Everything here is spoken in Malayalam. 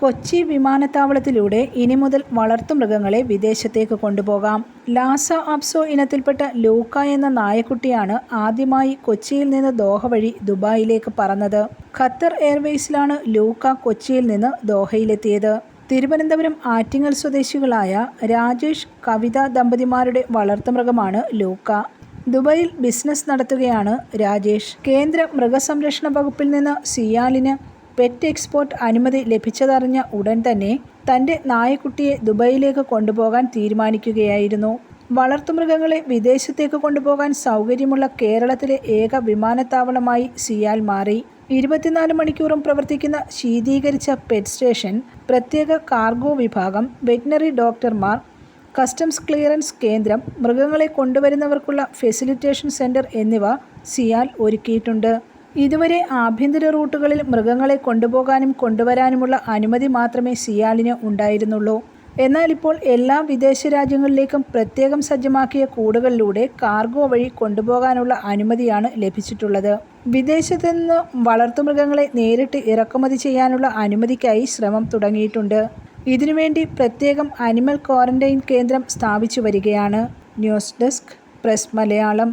കൊച്ചി വിമാനത്താവളത്തിലൂടെ ഇനി മുതൽ വളർത്തുമൃഗങ്ങളെ വിദേശത്തേക്ക് കൊണ്ടുപോകാം. ലാസ അപ്സോ ഇനത്തിൽപ്പെട്ട ലൂക്ക എന്ന നായക്കുട്ടിയാണ് ആദ്യമായി കൊച്ചിയിൽ നിന്ന് ദോഹ വഴി ദുബായിലേക്ക് പറന്നത്. ഖത്തർ എയർവേസിലാണ് ലൂക്ക കൊച്ചിയിൽ നിന്ന് ദോഹയിലെത്തിയത്. തിരുവനന്തപുരം ആറ്റിങ്ങൽ സ്വദേശികളായ രാജേഷ് കവിത ദമ്പതിമാരുടെ വളർത്തുമൃഗമാണ് ലൂക്ക. ദുബായിൽ ബിസിനസ് നടത്തുകയാണ് രാജേഷ്. കേന്ദ്ര മൃഗസംരക്ഷണ വകുപ്പിൽ നിന്ന് സിയാലിന് പെറ്റ് എക്സ്പോർട്ട് അനുമതി ലഭിച്ചതറിഞ്ഞ ഉടൻ തന്നെ തന്റെ നായക്കുട്ടിയെ ദുബായിലേക്ക് കൊണ്ടുപോകാൻ തീരുമാനിക്കുകയായിരുന്നു. വളർത്തുമൃഗങ്ങളെ വിദേശത്തേക്ക് കൊണ്ടുപോകാൻ സൗകര്യമുള്ള കേരളത്തിലെ ഏക വിമാനത്താവളമായി സിയാൽ മാറി. ഇരുപത്തിനാല് മണിക്കൂറും പ്രവർത്തിക്കുന്ന ശീതീകരിച്ച പെറ്റ് സ്റ്റേഷൻ പ്രത്യേക കാർഗോ വിഭാഗം വെറ്റിനറി ഡോക്ടർമാർ കസ്റ്റംസ് ക്ലിയറൻസ് കേന്ദ്രം മൃഗങ്ങളെ കൊണ്ടുവരുന്നവർക്കുള്ള ഫെസിലിറ്റേഷൻ സെന്റർ എന്നിവ സിയാൽ ഒരുക്കിയിട്ടുണ്ട്. ഇതുവരെ ആഭ്യന്തര റൂട്ടുകളിൽ മൃഗങ്ങളെ കൊണ്ടുപോകാനും കൊണ്ടുവരാനുമുള്ള അനുമതി മാത്രമേ സിയാലിന് ഉണ്ടായിരുന്നുള്ളൂ. എന്നാൽ ഇപ്പോൾ എല്ലാ വിദേശ രാജ്യങ്ങളിലേക്കും പ്രത്യേകം സജ്ജമാക്കിയ കൂടുകളിലൂടെ കാർഗോ വഴി കൊണ്ടുപോകാനുള്ള അനുമതിയാണ് ലഭിച്ചിട്ടുള്ളത്. വിദേശത്തു നിന്ന് വളർത്തുമൃഗങ്ങളെ നേരിട്ട് ഇറക്കുമതി ചെയ്യാനുള്ള അനുമതിക്കായി ശ്രമം തുടങ്ങിയിട്ടുണ്ട്. ഇതിനുവേണ്ടി പ്രത്യേകം അനിമൽ ക്വാറന്റൈൻ കേന്ദ്രം സ്ഥാപിച്ചു വരികയാണ്. News desk press Malayalam.